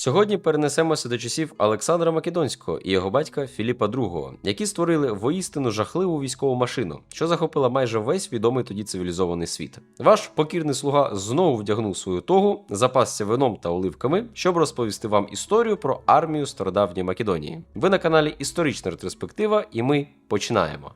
Сьогодні перенесемося до часів Олександра Македонського і його батька Філіпа II, які створили воістину жахливу військову машину, що захопила майже весь відомий тоді цивілізований світ. Ваш покірний слуга знову вдягнув свою тогу, запасся вином та оливками, щоб розповісти вам історію про армію стародавньої Македонії. Ви на каналі Історична ретроспектива, і ми починаємо.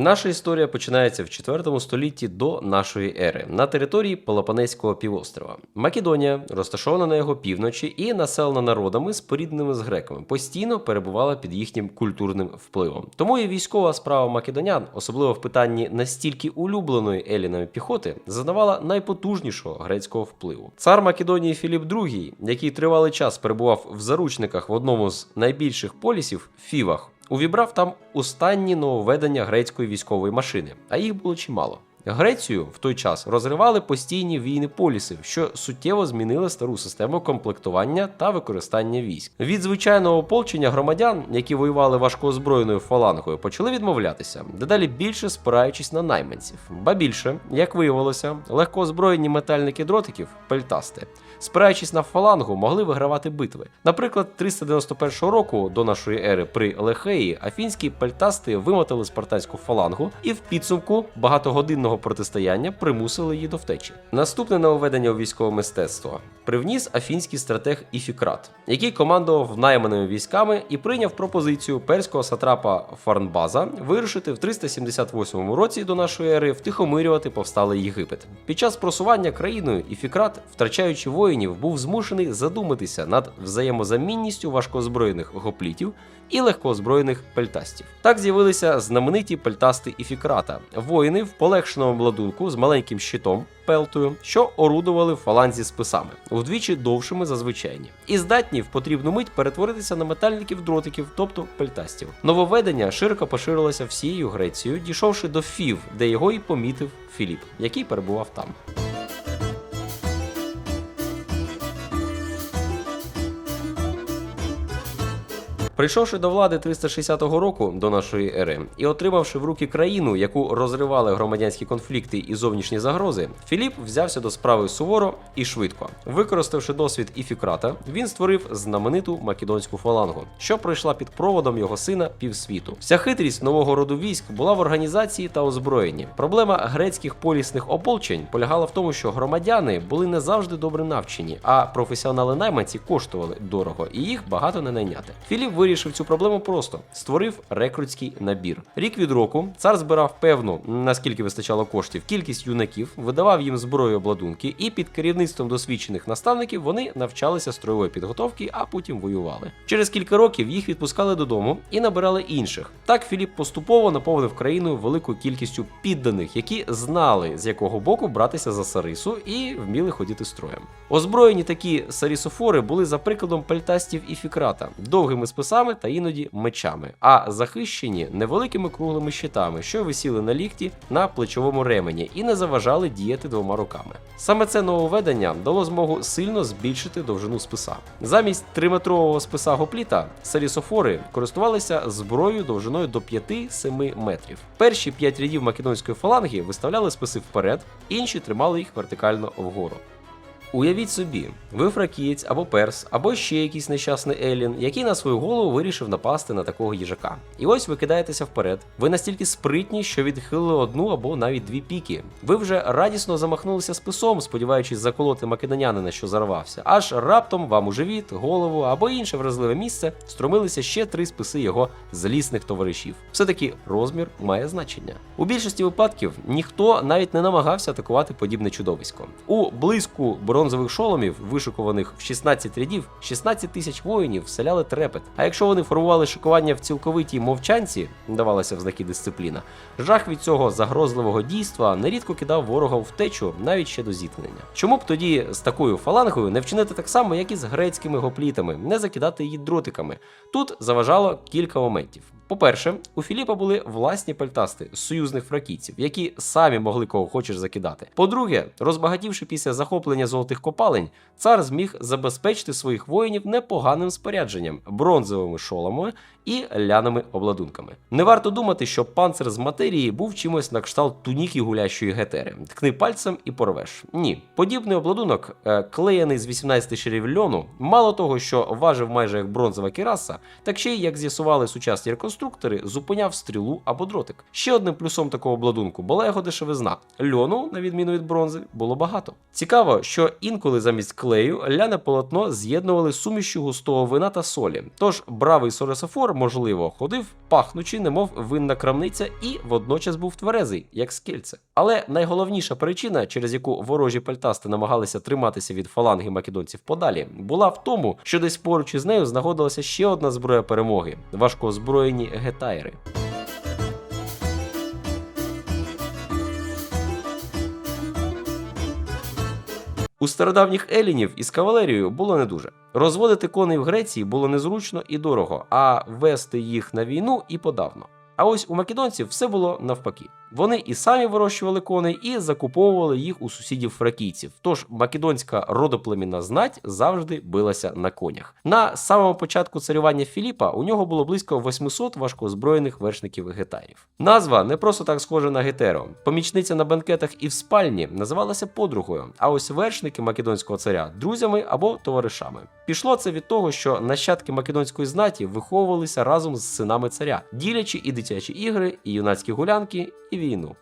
Наша історія починається в 4 столітті до нашої ери на території Пелопонезького півострова. Македонія, розташована на його півночі і населена народами, спорідненими з греками, постійно перебувала під їхнім культурним впливом. Тому і військова справа македонян, особливо в питанні настільки улюбленої елінами піхоти, зазнавала найпотужнішого грецького впливу. Цар Македонії Філіп II, який тривалий час перебував в заручниках в одному з найбільших полісів Фівах, увібрав там останні нововведення грецької військової машини, а їх було чимало. Грецію в той час розривали постійні війни полісів, що суттєво змінили стару систему комплектування та використання військ. Від звичайного ополчення громадян, які воювали важкоозброєною фалангою, почали відмовлятися, дедалі більше спираючись на найманців. Ба більше, як виявилося, легкоозброєні метальники дротиків пельтасти. Спираючись на фалангу, могли вигравати битви. Наприклад, 391 року до нашої ери при Лехеї афінські пельтасти вимотали спартанську фалангу і в підсумку багатогодинного протистояння примусили її до втечі. Наступне нововведення у військове мистецтво привніс афінський стратег Іфікрат, який командував найманими військами і прийняв пропозицію перського сатрапа Фарнбаза вирушити в 378 році до нашої ери втихомирювати повсталий Єгипет. Під час просування країною Іфікрат, втрачаючи воїнів, був змушений задуматися над взаємозамінністю важкоозброєних гоплітів і легкоозброєних пельтастів. Так з'явилися знамениті пельтасти Іфікрата, воїни в полегшеному обладунку з маленьким щитом пелтою, що орудували в фаланзі списами, вдвічі довшими за звичайні, і здатні в потрібну мить перетворитися на метальників дротиків, тобто пельтастів. Нововведення широко поширилося всією Грецією, дійшовши до Фів, де його і помітив Філіп, який перебував там. Прийшовши до влади 360 року до нашої ери і отримавши в руки країну, яку розривали громадянські конфлікти і зовнішні загрози, Філіп взявся до справи суворо і швидко. Використавши досвід Іфікрата, він створив знамениту македонську фалангу, що пройшла під проводом його сина півсвіту. Вся хитрість нового роду військ була в організації та озброєнні. Проблема грецьких полісних ополчень полягала в тому, що громадяни були не завжди добре навчені, а професіонали найманці коштували дорого і їх багато не найняти. Філіп вирішив цю проблему просто створив рекрутський набір. Рік від року цар збирав певну, наскільки вистачало коштів, кількість юнаків, видавав їм зброю обладунки, і під керівництвом досвідчених наставників вони навчалися строєвої підготовки, а потім воювали. Через кілька років їх відпускали додому і набирали інших. Так Філіп поступово наповнив країну великою кількістю підданих, які знали з якого боку братися за Сарису і вміли ходити строєм. Озброєні такі сарісофори були за прикладом пальтастів і фікрата, довгими списами та іноді мечами, а захищені невеликими круглими щитами, що висіли на лікті на плечовому ремені і не заважали діяти двома руками. Саме це нововведення дало змогу сильно збільшити довжину списа. Замість триметрового списа гопліта сарісофори користувалися зброєю довжиною до 5-7 метрів. Перші п'ять рядів македонської фаланги виставляли списи вперед, інші тримали їх вертикально вгору. Уявіть собі, ви фракієць або перс, або ще якийсь нещасний Елін, який на свою голову вирішив напасти на такого їжака. І ось ви кидаєтеся вперед. Ви настільки спритні, що відхилили одну або навіть дві піки. Ви вже радісно замахнулися списом, сподіваючись заколоти македонянина, що зарвався. Аж раптом вам у живіт, голову або інше вразливе місце стромилися ще три списи його злісних товаришів. Все-таки розмір має значення. У більшості випадків ніхто навіть не намагався атакувати подібне чудовисько. У блиску бронзових шоломів, вишикуваних в 16 рядів, 16 тисяч воїнів вселяли трепет. А якщо вони формували шикування в цілковитій мовчанці, давалася в знаки дисципліна, жах від цього загрозливого дійства нерідко кидав ворога в втечу навіть ще до зіткнення. Чому б тоді з такою фалангою не вчинити так само, як і з грецькими гоплітами, не закидати її дротиками? Тут заважало кілька моментів. По-перше, у Філіпа були власні пальтасти з союзних фракійців, які самі могли кого хочеш закидати. По-друге, розбагатівши після захоплення золотих копалень, цар зміг забезпечити своїх воїнів непоганим спорядженням, бронзовими шоломами і ляними обладунками. Не варто думати, що панцир з матерії був чимось на кшталт туніки гулящої гетери. Ткни пальцем і порвеш. Ні, подібний обладунок, е, клеєний з 18 шарів льону, мало того, що важив майже як бронзова кіраса, так ще й, як з'ясували сучасні реконструктори, зупиняв стрілу або дротик. Ще одним плюсом такого обладунку була його дешевизна. Льону, на відміну від бронзи, було багато. Цікаво, що інколи замість клею ляне полотно з'єднували сумішю густого вина та солі. Тож бравий соресофор, можливо, ходив пахнучи, немов винна крамниця, і водночас був тверезий, як скельце. Але найголовніша причина, через яку ворожі пальтасти намагалися триматися від фаланги македонців подалі, була в тому, що десь поруч із нею знаходилася ще одна зброя перемоги важкоозброєні гетайри. У стародавніх елінів із кавалерією було не дуже. Розводити коней в Греції було незручно і дорого, а вести їх на війну і подавно. А ось у македонців все було навпаки. Вони і самі вирощували коней, і закуповували їх у сусідів фракійців. Тож македонська родоплемінна знать завжди билася на конях. На самому початку царювання Філіпа у нього було близько 800 важкоозброєних вершників гетарів. Назва не просто так схожа на гетеро. Помічниця на банкетах і в спальні називалася подругою. А ось вершники македонського царя друзями або товаришами. Пішло це від того, що нащадки македонської знаті виховувалися разом з синами царя, ділячи і дитячі ігри, і юнацькі гулянки, і війну.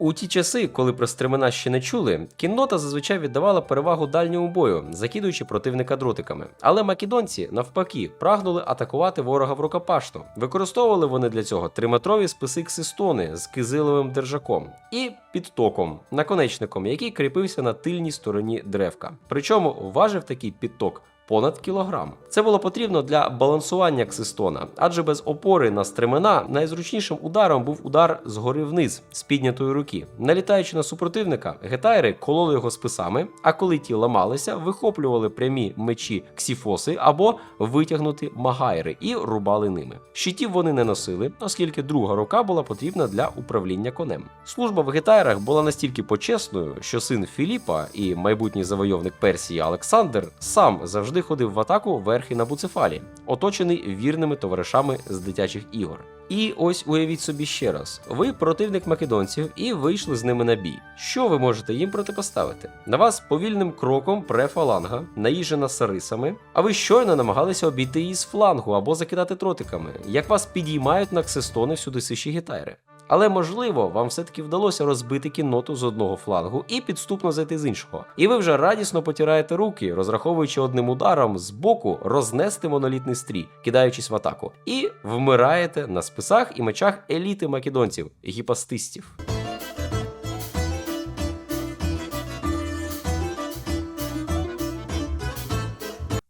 У ті часи, коли про стремена ще не чули, кіннота зазвичай віддавала перевагу дальньому бою, закидуючи противника дротиками. Але македонці, навпаки, прагнули атакувати ворога в рукопашну. Використовували вони для цього триметрові списи ксистони з кизиловим держаком і підтоком, наконечником, який кріпився на тильній стороні древка. Причому важив такий підток понад кілограм. Це було потрібно для балансування ксистона, адже без опори на стремена найзручнішим ударом був удар згори вниз з піднятої руки. Налітаючи на супротивника, гетайри кололи його списами, а коли ті ламалися, вихоплювали прямі мечі ксіфоси або витягнути магайри і рубали ними. Щитів вони не носили, оскільки друга рука була потрібна для управління конем. Служба в гетайрах була настільки почесною, що син Філіпа і майбутній завойовник Персії Олександр сам завжди ходив в атаку верхи на буцефалі, оточений вірними товаришами з дитячих ігор. І ось уявіть собі ще раз: ви противник македонців і вийшли з ними на бій. Що ви можете їм протипоставити? На вас повільним кроком пре фаланга, наїжена сарисами, а ви щойно намагалися обійти її з флангу або закидати тротиками, як вас підіймають на ксистони всюди сиші гітайри. Але можливо, вам все-таки вдалося розбити кінноту з одного флангу і підступно зайти з іншого. І ви вже радісно потираєте руки, розраховуючи одним ударом з боку рознести монолітний стрій, кидаючись в атаку, і вмираєте на списах і мечах еліти македонців, гіпастистів.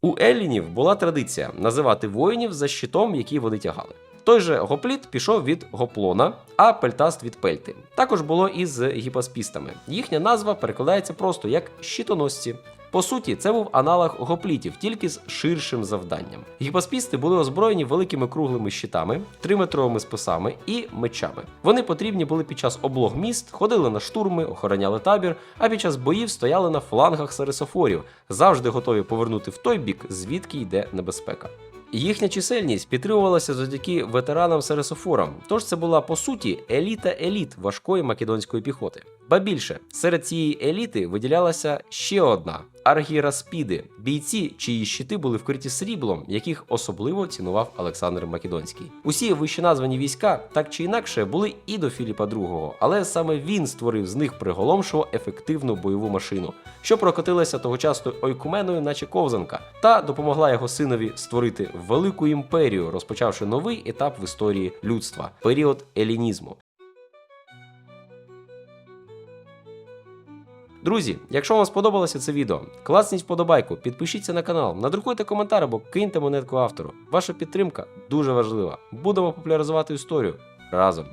У елінів була традиція називати воїнів за щитом, який вони тягали. Той же гопліт пішов від гоплона, а пельтаст від пельти. Також було і з гіпаспістами. Їхня назва перекладається просто як щитоносці. По суті, це був аналог гоплітів, тільки з ширшим завданням. Гіпаспісти були озброєні великими круглими щитами, триметровими списами і мечами. Вони потрібні були під час облог міст, ходили на штурми, охороняли табір, а під час боїв стояли на флангах сарисофорів, завжди готові повернути в той бік, звідки йде небезпека. Їхня чисельність підтримувалася завдяки ветеранам Сересофорам, тож це була по суті еліта еліт важкої македонської піхоти. Ба більше серед цієї еліти виділялася ще одна аргіраспіди, бійці, чиї щити були вкриті сріблом, яких особливо цінував Олександр Македонський. Усі вищеназвані війська так чи інакше були і до Філіпа II, але саме він створив з них приголомшиво ефективну бойову машину, що прокотилася тогочасною ойкуменою, наче ковзанка, та допомогла його синові створити велику імперію, розпочавши новий етап в історії людства період елінізму. Друзі, якщо вам сподобалося це відео, класніть вподобайку, підпишіться на канал, надрукуйте коментар або киньте монетку автору. Ваша підтримка дуже важлива. Будемо популяризувати історію разом.